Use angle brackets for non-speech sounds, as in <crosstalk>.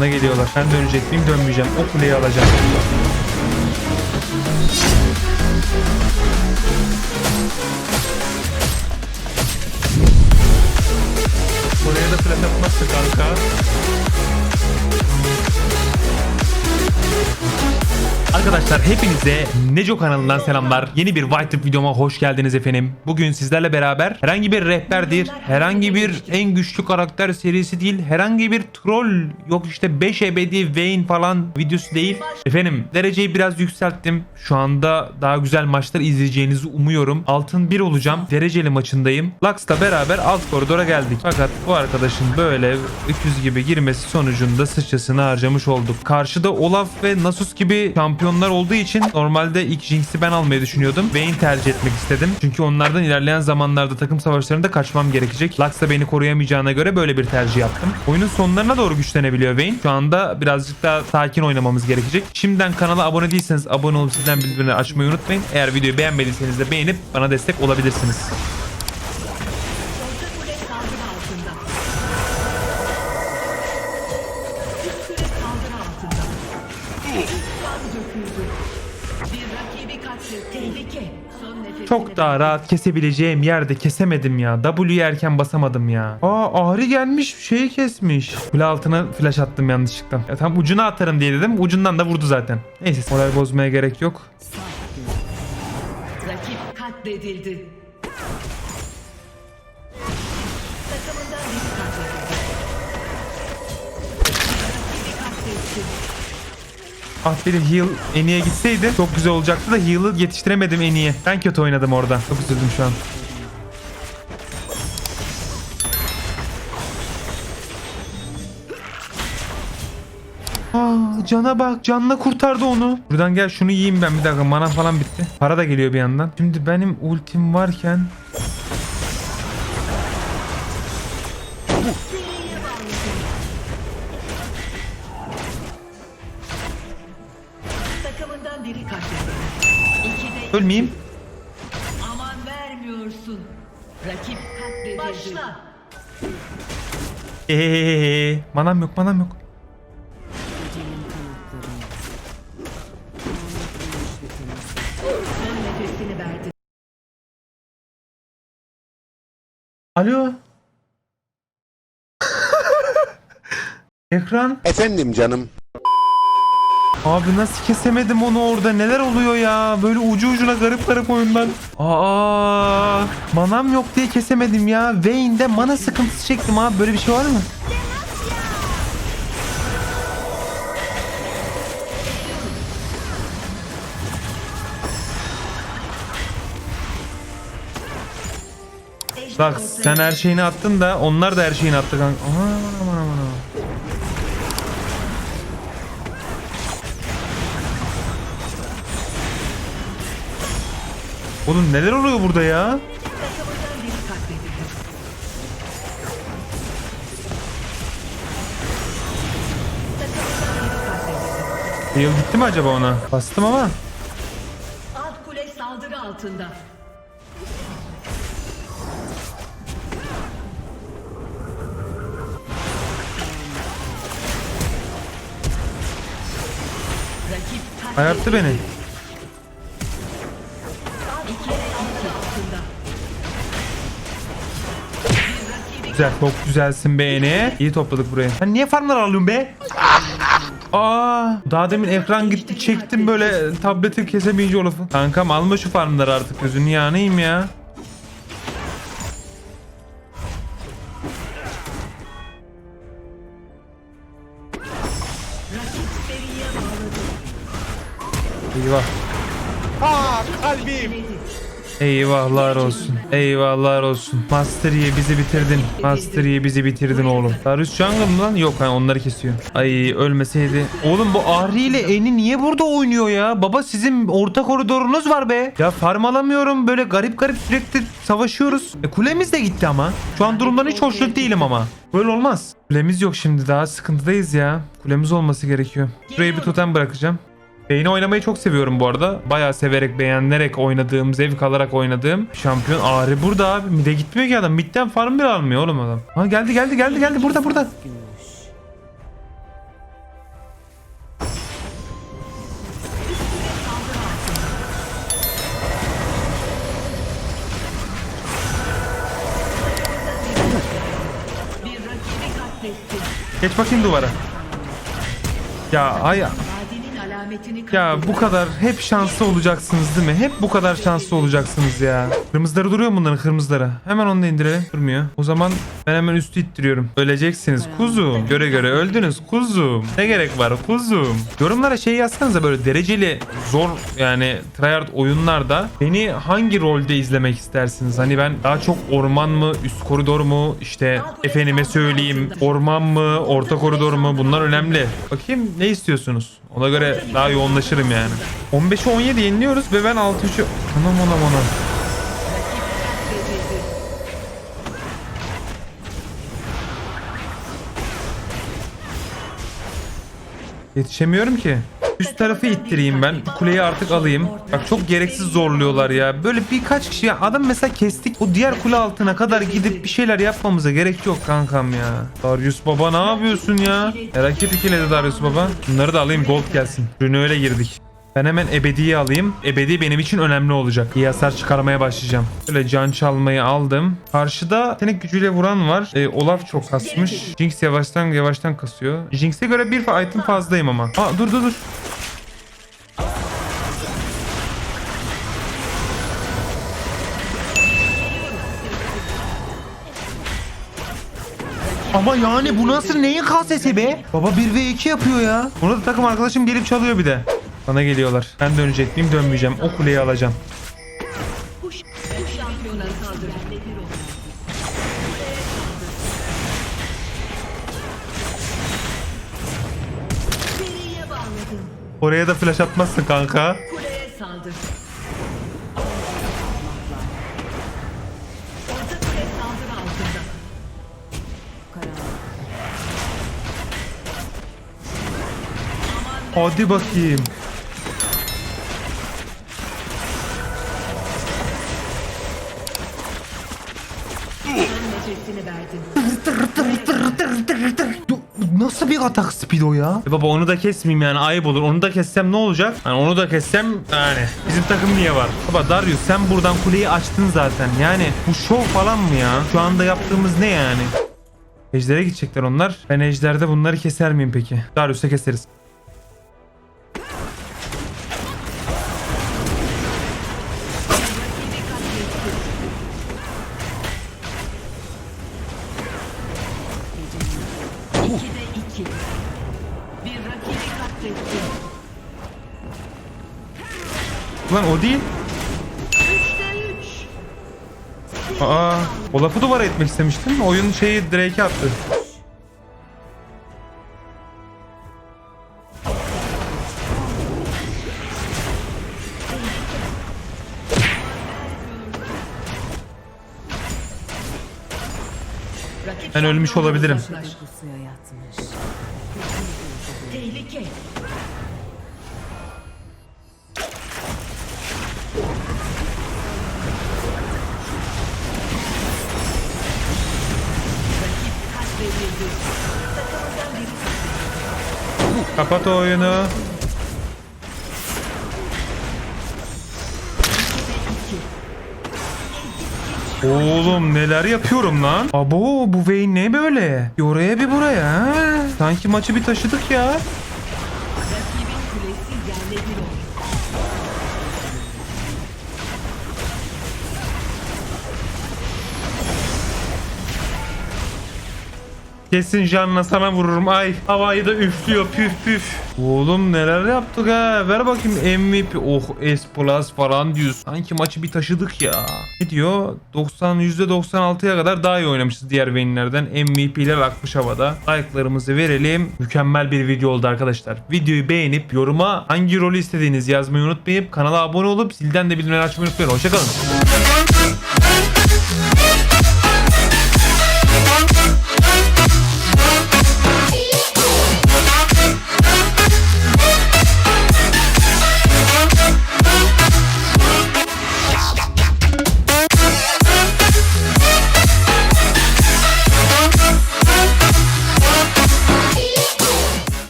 Bana geliyorlar. Ben dönecek miyim? Dönmeyeceğim. O kuleyi alacağım. Buraya da flash atmazsa kanka. Arkadaşlar hepinize Neco kanalından selamlar. Yeni bir White Trip videoma hoş geldiniz efendim. Bugün sizlerle beraber herhangi bir rehberdir, herhangi bir en güçlü karakter serisi değil, herhangi bir troll yok işte 5 ebedi Vayne falan videosu değil. Efendim dereceyi biraz yükselttim. Şu anda daha güzel maçlar izleyeceğinizi umuyorum. Altın 1 olacağım. Dereceli maçındayım. Lux'la beraber alt koridora geldik. Fakat bu arkadaşın böyle öküz gibi girmesi sonucunda sıçrasını harcamış olduk. Karşıda Olaf ve Nasus gibi şampiyonlar olduğu için normalde ilk Jinx'i ben almayı düşünüyordum. Vayne tercih etmek istedim. Çünkü onlardan ilerleyen zamanlarda takım savaşlarında kaçmam gerekecek. Lux da beni koruyamayacağına göre böyle bir tercih yaptım. Oyunun sonlarına doğru güçlenebiliyor Vayne. Şu anda birazcık daha sakin oynamamız gerekecek. Şimdiden kanala abone değilseniz abone olup sizden bildirimleri açmayı unutmayın. Eğer videoyu beğenmediyseniz de beğenip bana destek olabilirsiniz. Orta Çok daha rahat kesebileceğim yerde kesemedim ya. W'yi erken basamadım ya. Aa Ahri gelmiş şeyi kesmiş. Kule altına flash attım yanlışlıkla. Ya tam ucuna atarım diye dedim. Ucundan da vurdu zaten. Neyse moral bozmaya gerek yok. Rakip katledildi. Takımından biri. Ah bir heal Eni'ye gitseydi çok güzel olacaktı da heal'ı yetiştiremedim Eni'ye. Ben kötü oynadım orada. Çok üzüldüm şu an. Aa, cana bak. Canla kurtardı onu. Buradan gel şunu yiyeyim ben bir dakika. Mana falan bitti. Para da geliyor bir yandan. Şimdi benim ultim varken Takımından biri. İkide ölmeyeyim. Aman vermiyorsun. Rakip katledildi. Başla. Eee, manam yok manam yok. Son nefesini verdi. Alo. <laughs> Ekran. Efendim canım. Abi nasıl kesemedim onu orada neler oluyor ya böyle ucu ucuna garip garip oyunlar. Aa manam yok diye kesemedim ya. Vayne'de mana sıkıntısı çektim abi böyle bir şey var mı? Bak sen her şeyini attın da onlar da her şeyini attı kanka. Aman Oğlum neler oluyor burada ya? Yıl gitti mi acaba ona? Bastım ama. Alt kule saldırı altında. Ayarttı beni. Güzel. Çok güzelsin beğeni. İyi topladık burayı. Sen niye farmlar alıyorsun be? Aa, daha demin ekran gitti çektim böyle tableti kesemeyince Olaf'ı. Kankam alma şu farmları artık gözünü yanayım ya. Eyvah. Aa kalbim. Eyvahlar olsun. Eyvahlar olsun. Master Yi bizi bitirdin. Master Yi bizi bitirdin oğlum. Darius Jungle mı lan? Yok ha onları kesiyor. Ay ölmeseydi. Oğlum bu Ahri ile Eni niye burada oynuyor ya? Baba sizin orta koridorunuz var be. Ya farm alamıyorum. Böyle garip garip sürekli savaşıyoruz. E, kulemiz de gitti ama. Şu an durumdan hiç hoşnut değilim ama. Böyle olmaz. Kulemiz yok şimdi daha sıkıntıdayız ya. Kulemiz olması gerekiyor. Şuraya bir totem bırakacağım. Beyni oynamayı çok seviyorum bu arada. Bayağı severek, beğenerek oynadığım, zevk alarak oynadığım şampiyon. Ağrı burada abi. Mide gitmiyor ki adam. Midden farm bile almıyor oğlum adam. Ha geldi geldi geldi geldi. Burada burada. Geç bakayım duvara. Ya ay ya bu kadar hep şanslı olacaksınız değil mi? Hep bu kadar şanslı olacaksınız ya. Kırmızıları duruyor mu bunların kırmızıları? Hemen onu da indirelim. Durmuyor. O zaman ben hemen üstü ittiriyorum. Öleceksiniz kuzum. Göre göre öldünüz kuzum. Ne gerek var kuzum? Yorumlara şey yazsanıza böyle dereceli zor yani tryhard oyunlarda beni hangi rolde izlemek istersiniz? Hani ben daha çok orman mı, üst koridor mu, işte efendime söyleyeyim orman mı, orta koridor mu? Bunlar önemli. Bakayım ne istiyorsunuz? Ona göre daha yoğunlaşırım yani. 15'e 17 yeniliyoruz ve ben 6-3'ü... Anam anam anam. Yetişemiyorum ki. Üst tarafı ittireyim ben. Kuleyi artık alayım. Bak çok gereksiz zorluyorlar ya. Böyle birkaç kişi ya adam mesela kestik. O diğer kule altına kadar gidip bir şeyler yapmamıza gerek yok kankam ya. Darius baba ne yapıyorsun ya? E, rakip ikiledi Darius baba. Bunları da alayım gold gelsin. Ürünü öyle girdik. Ben hemen ebediyi alayım. Ebedi benim için önemli olacak. İyi hasar çıkarmaya başlayacağım. Böyle can çalmayı aldım. Karşıda yetenek gücüyle vuran var. Ee, Olaf çok kasmış. Jinx yavaştan yavaştan kasıyor. Jinx'e göre bir item fazlayım ama. Aa dur dur dur. Ama yani bu nasıl neyin kasesi be? Baba 1 ve 2 yapıyor ya. Bunu da takım arkadaşım gelip çalıyor bir de. Bana geliyorlar. Ben dönecek miyim dönmeyeceğim. O kuleyi alacağım. Oraya da flash atmazsın kanka. Hadi bakayım. Nasıl bir atak speed o ya? E baba onu da kesmeyeyim yani ayıp olur. Onu da kessem ne olacak? Yani onu da kessem yani bizim takım niye var? Baba Darius sen buradan kuleyi açtın zaten. Yani bu şov falan mı ya? Şu anda yaptığımız ne yani? Ejder'e gidecekler onlar. Ben Ejder'de bunları keser miyim peki? Darius'a keseriz. Ulan o değil. Aa, o lafı duvara etmek istemiştim. Oyun şeyi Drake'e attı. Ben ölmüş olabilirim. Tehlike. Katledildi. Takımından Kapat o oyunu. Oğlum neler yapıyorum lan? Abo bu Vayne ne böyle? Bir bir buraya. ha? Sanki maçı bir taşıdık ya. Kesin canına sana vururum ay. Havayı da üflüyor püf püf. Oğlum neler yaptık ha. Ver bakayım MVP. Oh S plus falan diyorsun. Sanki maçı bir taşıdık ya. Ne diyor? 90 %96'ya kadar daha iyi oynamışız diğer Vayne'lerden. MVP'ler akmış havada. Like'larımızı verelim. Mükemmel bir video oldu arkadaşlar. Videoyu beğenip yoruma hangi rolü istediğiniz yazmayı unutmayıp kanala abone olup zilden de bildirimleri açmayı unutmayın. Hoşçakalın.